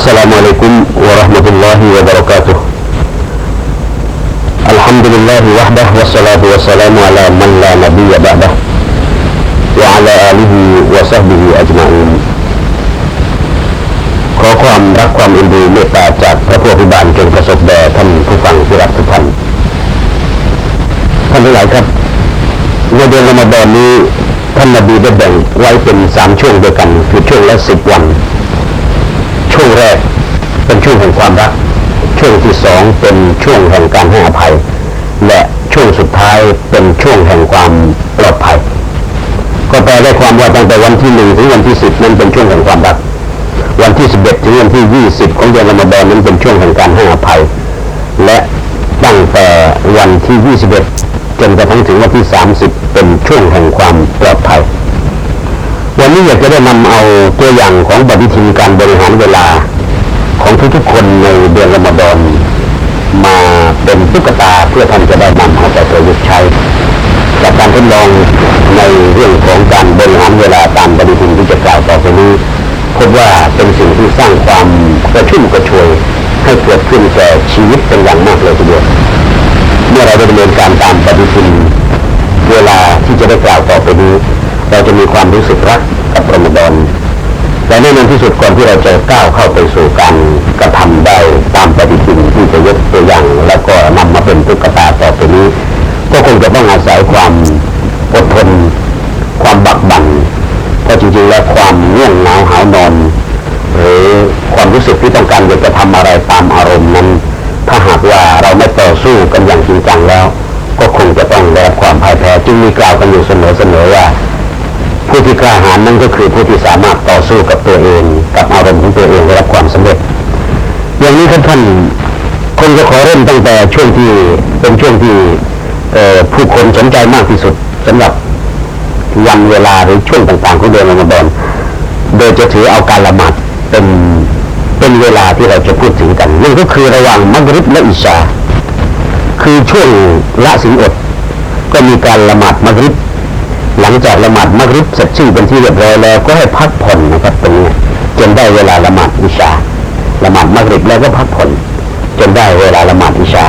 السلام عليكم ورحمة الله وبركاته الحمد لله وحده والصلاة والسلام على من لا نبي بعده وعلى آله وصحبه أجمعين ขอความรักความเอ็นดูเมตตาจากพระผู้อภิบาลจงประสบแด่ท่านผู้ฟังที่รักทุกท่าน ท่านทั้งหลายครับในเดือนรอมฎอนนี้ท่านนบีได้แบ่งไว้เป็นสามช่วงด้วยกันคือช่วงละสิบวัน ช่วงแรกเป็นช่วงแห่งความรัก ช่วงที่สองเป็นช่วงแห่งการให้อภัย และช่วงสุดท้ายเป็นช่วงแห่งความปลอดภัย ก็แปลได้ความว่าตั้งแต่วันที่หนึ่งถึงวันที่สิบนั้นเป็นช่วงแห่งความรัก วันที่สิบเอ็ดถึงวันที่ยี่สิบของเดือนรอมฎอนนั้นเป็นช่วงแห่งการให้อภัย และตั้งแต่วันที่ยี่สิบเอ็ดจนกระทั่งถึงวันที่สามสิบเป็นช่วงแห่งความปลอด อยากจะได้นำเอาตัวอย่างของปฏิทินการบริหารเวลาของทุกๆคนในเดือนรอมฎอนมาเป็นตุ๊กตาเพื่อท่านจะได้นำเอาไปประยุกต์ใช้ จากการทดลองในเรื่องของการบริหารเวลาตามปฏิทินที่จะกล่าวต่อไปนี้พบว่าเป็นสิ่งที่สร้างความกระชุ่มกระชวยให้เกิดขึ้นแก่ชีวิตเป็นอย่างมากเลยทีเดียวเมื่อเราดำเนินการตามปฏิทินเวลาที่จะได้กล่าวต่อไปนี้ เราจะมีความรู้สึกรัก รมฎอนแต่แน่นอนที่สุดก่อนที่เราจะก้าวเข้าไปสู่การกระทำได้ตามปฏิทินที่จะยกตัวอย่าง แล้วก็นำมาเป็นตุ๊กตาต่อไปนี้ ก็คงจะต้องอาศัยความอดทน ความบักบัน่นเพราะจริงๆแล้วความง่วงเหงาหาวนอนหรือความรู้สึกที่ต้องการอยากจะทำอะไรตามอารมณ์นั้น ถ้าหากว่าเราไม่ต่อสู้กันอย่างจริงจังแล้ว ก็คงจะต้องได้รับความพ่ายแพ้จึงมีกล่าวกันอยู่เสมอๆว่า ผู้ที่กล้าหาญนั่นก็คือผู้ที่สามารถต่อสู้กับตัวเองกับอารมณ์ของตัวเองได้รับความสำเร็จ อย่างนี้ครับท่านคงจะขอเริ่มตั้งแต่ช่วงที่เป็นช่วงที่ผู้คนสนใจมากที่สุดสำหรับวันเวลาหรือช่วงต่างๆของเดือนรอมฎอนโดยจะถือเอาการละหมาดเป็นเป็นเวลาที่เราจะพูดถึงกันนั่นก็คือระหว่างมักริบและอิชา คือช่วงละสินอดก็มีการละหมาดมักริบ หลังจากละหมาดมักริบเสร็จสิ้นเป็นที่เรียบร้อยแล้วก็ให้พักผ่อนนะครับตรงนี้จนได้เวลาละหมาดอิชาละหมาดมักริบแล้วก็พักผ่อนจนได้เวลาละหมาดอิชา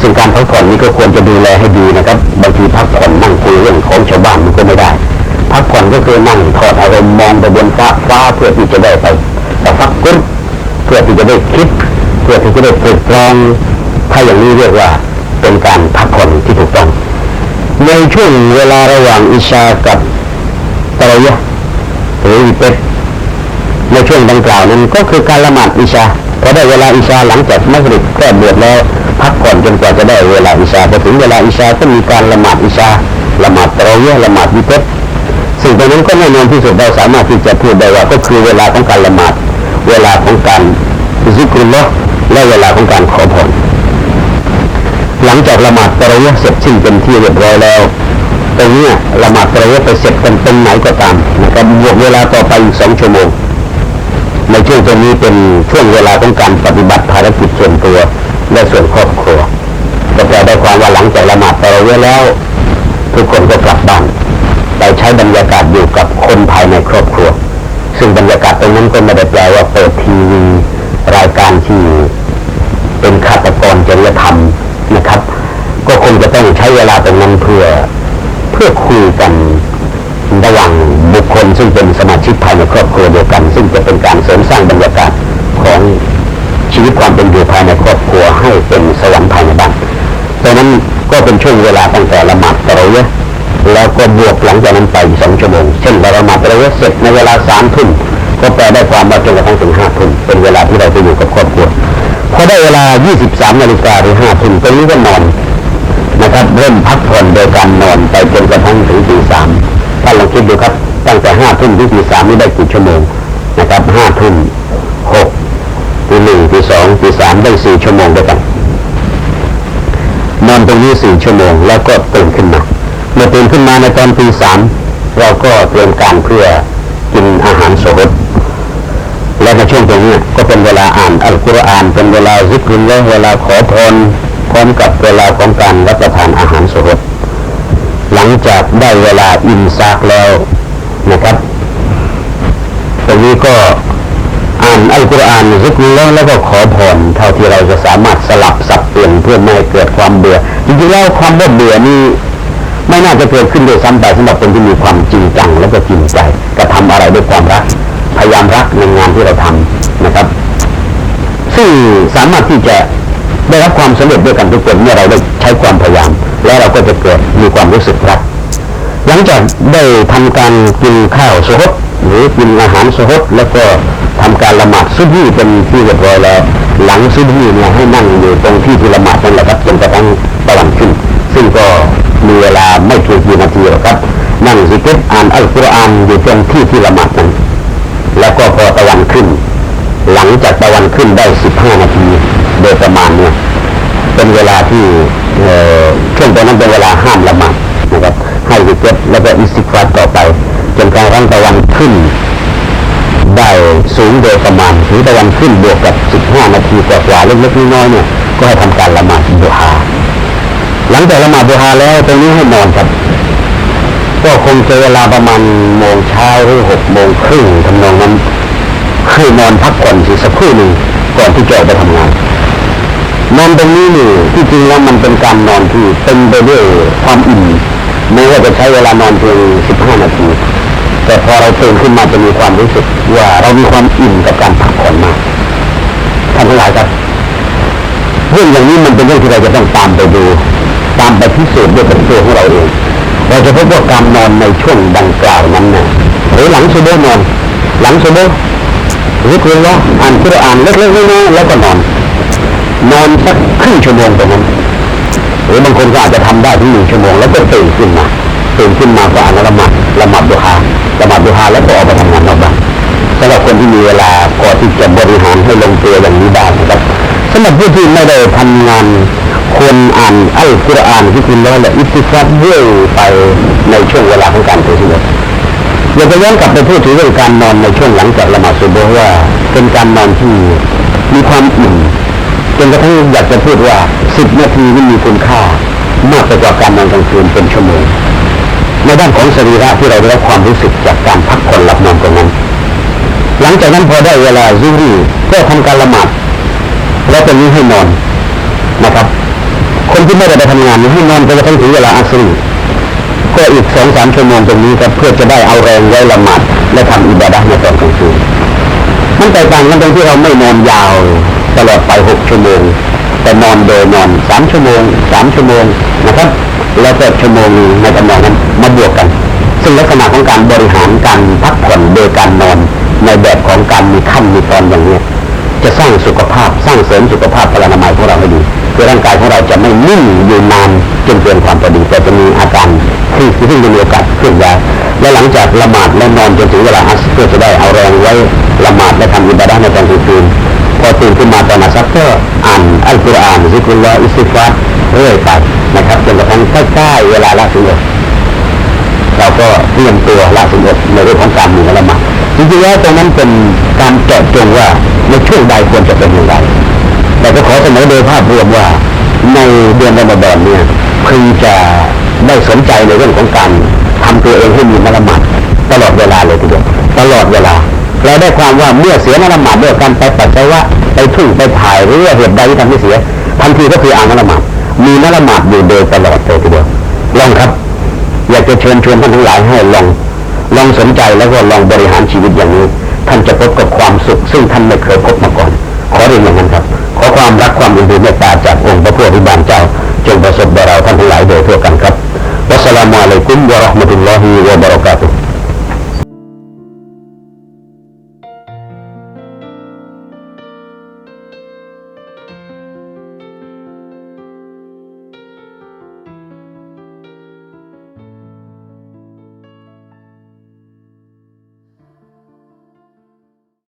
ซึ่งการพักผ่อนนี้ก็ควรจะดูแลให้ดีนะครับบางทีพักผ่อนนั่งคุยเรื่องของชาวบ้านมันก็ไม่ได้ พักผ่อนก็คือนั่งถอดอารมณ์มองไปบนฟ้าฟ้าเพื่อที่จะได้ไปแต่ฟักกุศเพื่อที่จะได้คิด เพื่อที่จะได้ตรึกตรองถ้าอย่างนี้เรียกว่าเป็นการพักผ่อนที่ถูกต้อง ในช่วงเวลาระหว่างอิชากับตะราะยะหรืออิเป็ดในช่วงดังกล่าวนั้นก็คือการละหมาดอิชาพอได้เวลาอิชาหลังจากมักริบก็บวชแล้วพักผ่อนจนกว่าจะได้เวลาอิชาพอถึงเวลาอิชาก็มีการละหมาดอิชาละหมาดตะราะยะละหมาดวิเต็ดสิ่งตรงนั้นก็แน่นอนที่สุดเราสามารถที่จะพูดได้ว่าก็คือเวลาของการละหมาดเวลาของการซิกรุลลอฮ์และเวลาของการขอพร หลังจากละหมาดตะระยะเสร็จสิ้นเป็นที่เรียบร้อยแล้วตรงนี้ละหมาดตะระยะไปเสร็จกันตรงไหนก็ตามนะครับบวกเวลาต่อไปอีกสองชั่วโมงในช่วงตรงนี้เป็นช่วงเวลาของการปฏิบัติภารกิจส่วนตัวและส่วนครอบครัวก็แปลได้ความว่าหลังจากละหมาดตะระยะแล้ว ทุกคนก็กลับบ้านไปใช้บรรยากาศอยู่กับคนภายในครอบครัว ซึ่งบรรยากาศตรงนั้นก็ไม่ได้แปลว่าเปิดทีวีรายการที่เป็นฆาตกรจริยธรรม ก็คงจะต้องใช้เวลาตรงนั้นเพื่อเพื่อคุยกันระหว่างบุคคลซึ่งเป็นสมาชิกภายในครอบครัวเดียวกัน ซึ่งจะเป็นการเสริมสร้างบรรยากาศของชีวิตความเป็นอยู่ภายในครอบครัวให้เป็นสวรรค์ภายในบ้านดังนั้นก็เป็นช่วงเวลาตั้งแต่ละหมาดตะเราะยะแล้วก็บวกหลังจากนั้นไปสองชั่วโมง เช่นเราละหมาดตะเราะยะเสร็จในเวลาสามทุ่มก็แปลได้ความว่าจนกระทั่งถึงห้าทุ่มเป็นเวลาที่เราจะอยู่กับครอบครัวพอได้เวลา 23นาฬิกาหรือ5ทุ่มตรงนี้ก็นอน นะครับเริ่มพักผ่อนโดยการนอนไปจนกระทั่งถึงตีสามท่าลองคิดดูครับตั้งแต่5ทุ่มถึงตีสามนี่ได้กี่ชั่วโมงนะครับ5ทุ่ม6ตีหนึ่งตีสองตีสามได้4ชั่วโมงด้วยกันนอนตรงนี้4ชั่วโมง แล้วก็ตื่นขึ้นมาเมื่อตื่นขึ้นมาในตอนตีสามเราก็เตรียมการเพื่อกินอาหารสดและในช่วงตรงนี้ก็เป็นเวลาอ่านอัลกุรอานเป็นเวลาซิกรุลและเวลาขอพร ร้อมกับเวลาของการรับประทานอาหารสดหลังจากได้เวลาอินซากแล้วนะครับตรงนี้ก็อ่านอัลกุรอานซิกรุลลอฮ์แล้วก็ขอพรเท่าที่เราจะสามารถสลับสับเปลี่ยนเพื่อไม่ให้เกิดความเบื่อจริงๆแล้วความเบื่อนี่ไม่น่าจะเกิดขึ้นโดยซ้ำไปสำหรับคนที่มีความจริงจังแล้วก็จริงใจกระทำอะไรด้วยความรัก พยายามรักในงานที่เราทำนะครับ ซึ่งสามารถที่จะ ได้รับความสำเร็จด้วยกันทุกคนเมื่อเราได้ใช้ความพยายาม และเราก็จะเกิดมีความรู้สึกรัก หลังจากได้ทำการกินข้าวสฮดหรือกินอาหารสฮดแล้วก็ทำการละหมาดซุบฮีเป็นที่เรียบร้อยแล้ว หลังซุบฮีเนี่ยให้นั่งอยู่ตรงที่ที่ละหมาดนั่นแหละครับจนกระทั่งตะวันขึ้น ซึ่งก็มีเวลาไม่เพียงกี่นาทีหรอกครับ นั่งซิกเก็ตอ่านอัลกุรอานอยู่ตรงที่ที่ละหมาดนั้นแล้วก็พอตะวันขึ้น หลังจากตะวันขึ้นได้15นาที โดยประมาณเนี่ยเป็นเวลาที่เช่วงตอนนั้นเป็นเวลาห้ามละหมาดนะครับให้วิเก็ตแล้วก็อิสติกฟาต่อไป จนกระทั่งตะวันขึ้น ได้สูงโดยประมาณถึงตะวันขึ้นบวกกับ 15 นาทีกว่าๆเล็กๆน้อยๆเนี่ยก็ให้ทำการละหมาดดุฮาหลังจากละหมาดดุฮาแล้วตรงนี้ให้นอนครับก็คงจะเวลาประมาณโมงเช้าหรือหกโมงครึ่งทำนองนั้นให้นอนพักผ่อนสิสักครู่หนึ่งก่อนที่จะออกไปทำงาน นอนตรงนี้นี่ที่จริงแล้วมันเป็นการนอนที่เต็มไปด้วยความอิ่มแม้ว่าจะใช้เวลานอนเพียง15นาที แต่พอเราตื่นขึ้นมาจะมีความรู้สึกว่าเรามีความอิ่มกับการพักผ่อนมากท่านทั้งหลายครับเรื่องอย่างนี้มันเป็นเรื่องที่เราจะต้องตามไปดู ตามไปพิสูจน์ด้วยตัวของเราเองเราจะพบว่าการนอนในช่วงดังกล่าวนั้นนะหรือหลังสุโบนอน หลังสุโบหรือคือว่าอ่านคุรอานเล็กๆน้อยๆแล้วก็นอน นอนสักครึ่งชั่วโมงตรงนั้นหรือบางคนก็อาจจะทำได้ถึงหนึ่งชั่วโมงแล้วก็ตื่นขึ้นมาตื่นขึ้นมาก็อ่านละหมาดละหมาดดุฮาละหมาดดุฮาแล้วก็ออกไปทำงานนอกบ้านสำหรับคนที่มีเวลาพอที่จะบริหารให้ลงตัวอย่างนี้ได้นะครับสำหรับผู้ที่ไม่ได้ทำงานควรอ่านอัลกุรอานที่คุณร้อยและอิสติฟัดเรื่อยไปในช่วงเวลาของการเสียชีวิตอยากจะย้อนกลับไปพูดถึงเรื่องการนอนในช่วงหลังจากละหมาดซุบฮ์ว่าเป็นการนอนที่มีความอิ่ม จนกระทั่งอยากจะพูดว่าสิบนาทีนี่มีคุณค่ามากไปกว่าการนอนกลางคืนเป็นชั่วโมงในด้านของสรีระที่เราได้รับความรู้สึกจากการพักผ่อนหลับนอนตรงนั้น หลังจากนั้นพอได้เวลาซุรีก็ทำการละหมาดแล้วตรงนี้ให้นอนนะครับ คนที่ไม่ได้ไปทำงานให้นอนไปกระทั่งถึงเวลาอัสรีก็อีกสองสามชั่วโมงตรงนี้ครับเพื่อจะได้เอาแรงไว้ละหมาดและทำอิบาดะห์ในตอนกลางคืนมันแตกต่างกันตรงที่เราไม่นอนยาว ตลอดไปหกชั่วโมง แต่นอนโดยนอนสามชั่วโมงสามชั่วโมงนะครับ แล้วก็ชั่วโมงในตำแหน่งนั้นมาบวกกัน ซึ่งลักษณะของการบริหารการพักผ่อนโดยการนอนในแบบของการมีขั้นมีตอนอย่างนี้จะสร้างสุขภาพสร้างเสริมสุขภาพพลานามัยของเราให้ดี คือร่างกายของเราจะไม่นิ่งอยู่นานจนเกินความพอดีแต่จะมีอาการที่ซึ่งจะมีโอกาสเคลื่อนย้าและหลังจากละหมาดและนอนจนถึงเวลาอัสเพื่อจะได้เอาแรงไว้ละหมาดและทำอิบาดะห์ในตอนกลางคืนพอตื่นขึ้นมาตอนนัสักก็อ่านอัลกุรอานซิกุลลออิสติฟาร์เรื่อยไปนะครับจนกระทั่งใกล้ๆเวลาละสุนเราก็เตรียมตัวละสุนในเรื่องของการมีละหมาดจริงๆแล้วตรงนั้นเป็นการเจาะจงว่าในช่วงใดควรจะเป็นอย่างไร แต่ก็ขอเสนอโดยภาพรวมว่า ในเดือนรอมฎอนเนี่ยพึงจะได้สนใจในเรื่องของการทำตัวเองให้มีมละหมาดตลอดเวลาเลยทีเดียวตลอดเวลา เราได้ความว่าเมื่อเสียมละหมาดด้วยการไปปัสสาวะไปทุ่งไปถ่ายหรือว่าเหตุใดที่ทำให้เสีย ทันทีก็คืออ่านมละมาดมีมละหมาดอยู่โดยตลอดเลยทีเดียวลองครับ อยากจะเชิญชวนท่านทั้งหลายให้ลองลองสนใจแล้วก็ลองบริหารชีวิตอย่างนี้ ท่านจะพบกับความสุข ซึ่งท่านไม่เคยพบมาก่อน ขอเรียนอย่างนั้นครับ อความรักความอินดีเมตตาจากองค์พระผู้อภิบาลเจ้า จงประสบแด่เราท่านทั้งหลายโดยทั่วกันครับวัสสลามุอะลัยกุมวะราะห์มะตุลลอฮิวะบะเราะกาตุฮ์